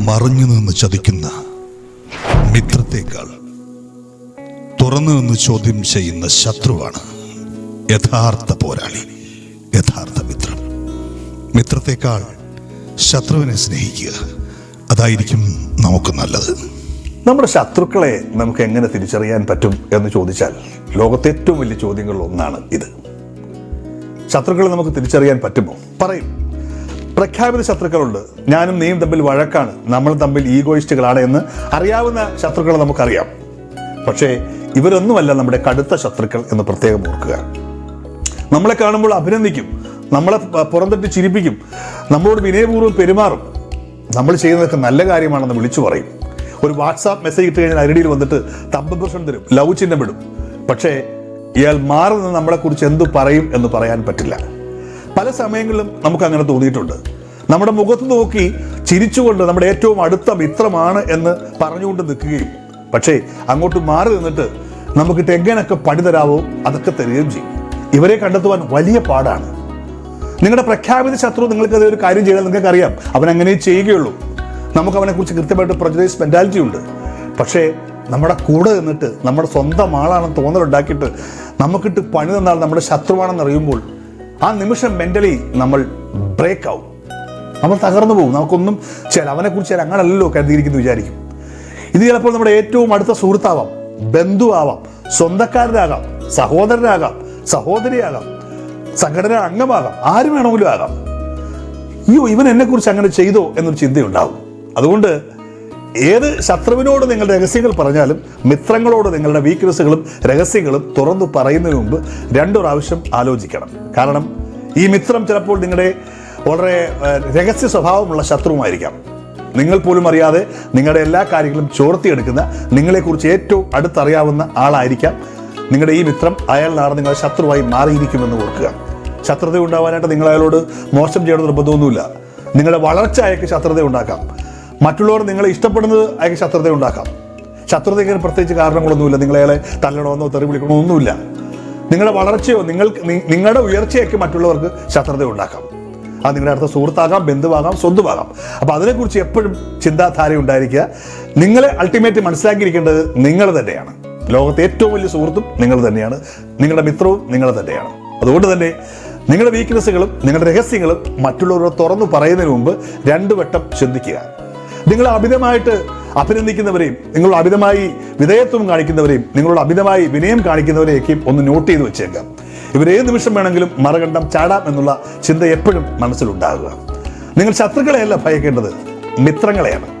മറഞ്ഞു നിന്ന് ചതിക്കുന്ന മിത്രത്തേക്കാൾ തുറന്നു നിന്ന് ചോദ്യം ചെയ്യുന്ന ശത്രുവാണ് യഥാർത്ഥ പോരാളി യഥാർത്ഥ മിത്രം. മിത്രത്തേക്കാൾ ശത്രുവിനെ സ്നേഹിക്കുക അതായിരിക്കും നമുക്ക് നല്ലത്. നമ്മുടെ ശത്രുക്കളെ നമുക്ക് എങ്ങനെ തിരിച്ചറിയാൻ പറ്റും എന്ന് ചോദിച്ചാൽ ലോകത്തെ ഏറ്റവും വലിയ ചോദ്യങ്ങളിൽ ഒന്നാണ് ഇത്. ശത്രുക്കളെ നമുക്ക് തിരിച്ചറിയാൻ പറ്റുമോ? പറയും. പ്രഖ്യാപിത ശത്രുക്കളുണ്ട്. ഞാനും നീയും തമ്മിൽ വഴക്കാണ്. നമ്മൾ തമ്മിൽ ഈഗോയിസ്റ്റുകളാണ് എന്ന് അറിയാവുന്ന ശത്രുക്കളെ നമുക്കറിയാം. പക്ഷേ ഇവരൊന്നുമല്ല നമ്മുടെ കടുത്ത ശത്രുക്കൾ എന്ന് പ്രത്യേകം ഓർക്കുക. നമ്മളെ കാണുമ്പോൾ അഭിനന്ദിക്കും. നമ്മളെ പുറന്തട്ടി ചിരിപ്പിക്കും. നമ്മളോട് വിനയപൂർവം പെരുമാറും. നമ്മൾ ചെയ്യുന്നതൊക്കെ നല്ല കാര്യമാണെന്ന് വിളിച്ചു പറയും. ഒരു വാട്സാപ്പ് മെസ്സേജ് ഇട്ട് കഴിഞ്ഞാൽ അരടിയിൽ വന്നിട്ട് തമ്പ് പ്രശ്നം തരും. ലവ് ചിഹ്നം ഇടും. പക്ഷേ ഇയാൾ മാറി നിന്ന് നമ്മളെക്കുറിച്ച് എന്തു പറയും എന്ന് പറയാൻ പറ്റില്ല. പല സമയങ്ങളിലും നമുക്ക് അങ്ങനെ തോന്നിയിട്ടുണ്ട്. നമ്മുടെ മുഖത്ത് നോക്കി ചിരിച്ചുകൊണ്ട് നമ്മുടെ ഏറ്റവും അടുത്ത മിത്രമാണ് എന്ന് പറഞ്ഞുകൊണ്ട് നിൽക്കുകയും പക്ഷേ അങ്ങോട്ട് മാറി നിന്നിട്ട് നമുക്ക് എങ്ങനെയൊക്കെ പണി തരാവോ അതൊക്കെ തരികയും ചെയ്യും. ഇവരെ കണ്ടെത്തുവാൻ വലിയ പാടാണ്. നിങ്ങളുടെ പ്രഖ്യാപിത ശത്രു നിങ്ങൾക്ക് ഒരു കാര്യം ചെയ്താൽ നിങ്ങൾക്ക് അറിയാം അവൻ അങ്ങനെ ചെയ്യുകയുള്ളൂ. നമുക്ക് അവനെക്കുറിച്ച് കൃത്യമായിട്ട് പ്രജുഡൈസ് മെന്റാലിറ്റി ഉണ്ട്. പക്ഷേ നമ്മുടെ കൂടെ നിന്നിട്ട് നമ്മുടെ സ്വന്തം ആളാണെന്ന് തോന്നലുണ്ടാക്കിയിട്ട് നമുക്കിട്ട് പണി തന്നാൽ നമ്മുടെ ശത്രുവാണെന്ന് അറിയുമ്പോൾ ആ നിമിഷം മെന്റലി നമ്മൾ ബ്രേക്ക് ആവും നമ്മൾ തകർന്നു പോകും. നമുക്കൊന്നും ചില അവനെക്കുറിച്ച് ചില അങ്ങനല്ലല്ലോ കരുതിയിരിക്കുന്നു വിചാരിക്കും. ഇത് ചിലപ്പോൾ നമ്മുടെ ഏറ്റവും അടുത്ത സുഹൃത്താവാം. ബന്ധുവാവാം. സ്വന്തക്കാരനാകാം. സഹോദരനാകാം. സഹോദരിയാകാം. സംഘടന അംഗമാകാം. ആര് വേണമെങ്കിലും ആകാം. അയ്യോ ഇവൻ എന്നെക്കുറിച്ച് അങ്ങനെ ചെയ്തോ എന്നൊരു ചിന്തയുണ്ടാവും അതുകൊണ്ട് ഏത് ശത്രുവിനോട് നിങ്ങൾ രഹസ്യങ്ങൾ പറഞ്ഞാലും മിത്രങ്ങളോട് നിങ്ങളുടെ വീക്ക്നസ്സുകളും രഹസ്യങ്ങളും തുറന്നു പറയുന്നതിന് മുമ്പ് രണ്ടു പ്രാവശ്യം ആലോചിക്കണം. കാരണം ഈ മിത്രം ചിലപ്പോൾ നിങ്ങളുടെ വളരെ രഹസ്യ സ്വഭാവമുള്ള ശത്രുവുമായിരിക്കാം. നിങ്ങൾ പോലും അറിയാതെ നിങ്ങളുടെ എല്ലാ കാര്യങ്ങളും ചോർത്തിയെടുക്കുന്ന നിങ്ങളെക്കുറിച്ച് ഏറ്റവും അടുത്തറിയാവുന്ന ആളായിരിക്കാം നിങ്ങളുടെ ഈ മിത്രം. അയാൾ നാളെ നിങ്ങളുടെ ശത്രുവായി മാറിയിരിക്കുമെന്ന് ഓർക്കുക. ശത്രുത ഉണ്ടാവാനായിട്ട് നിങ്ങൾ അയാളോട് മോശം ചെയ്യണം നിർബന്ധമൊന്നുമില്ല. നിങ്ങളുടെ വളർച്ച അയാൾക്ക് ശത്രുത ഉണ്ടാക്കാം. മറ്റുള്ളവർ നിങ്ങളെ ഇഷ്ടപ്പെടുന്നത് അയാൾക്ക് ശത്രുത ഉണ്ടാക്കാം. ശത്രുതയ്ക്ക് പ്രത്യേകിച്ച് കാരണങ്ങളൊന്നുമില്ല. നിങ്ങളയാളെ തല്ലണമെന്നോ തെറി വിളിക്കണമോ ഒന്നുമില്ല നിങ്ങളുടെ വളർച്ചയോ നിങ്ങൾ നിങ്ങളുടെ ഉയർച്ചയൊക്കെ മറ്റുള്ളവർക്ക് ശത്രുത ഉണ്ടാക്കാം. അത് നിങ്ങളുടെ അടുത്ത സുഹൃത്താകാം ബന്ധുവാകാം സ്വന്തമാകാം അപ്പോൾ അതിനെക്കുറിച്ച് എപ്പോഴും ചിന്താധാര ഉണ്ടായിരിക്കുക. നിങ്ങളെ അൾട്ടിമേറ്റ് മനസ്സിലാക്കിയിരിക്കേണ്ടത് നിങ്ങൾ തന്നെയാണ്. ലോകത്തെ ഏറ്റവും വലിയ സുഹൃത്തും നിങ്ങൾ തന്നെയാണ്. നിങ്ങളുടെ മിത്രവും നിങ്ങൾ തന്നെയാണ്. അതുകൊണ്ട് തന്നെ നിങ്ങളുടെ വീക്ക്നെസ്സുകളും നിങ്ങളുടെ രഹസ്യങ്ങളും മറ്റുള്ളവരോട് തുറന്നു പറയുന്നതിന് മുമ്പ് രണ്ടു വട്ടം ചിന്തിക്കുക നിങ്ങൾ അമിതമായിട്ട് അഭിനന്ദിക്കുന്നവരെയും നിങ്ങളുടെ അമിതമായി വിധേയത്വം കാണിക്കുന്നവരെയും നിങ്ങളുടെ അമിതമായി വിനയം കാണിക്കുന്നവരെയൊക്കെയും ഒന്ന് നോട്ട് ചെയ്ത് വെച്ചേക്കാം ഇവരേത് നിമിഷം വേണമെങ്കിലും മറുകണ്ഠം ചാടാം എന്നുള്ള ചിന്ത എപ്പോഴും മനസ്സിലുണ്ടാകുക. നിങ്ങൾ ശത്രുക്കളെയല്ല ഭയക്കേണ്ടത് മിത്രങ്ങളെയാണ്.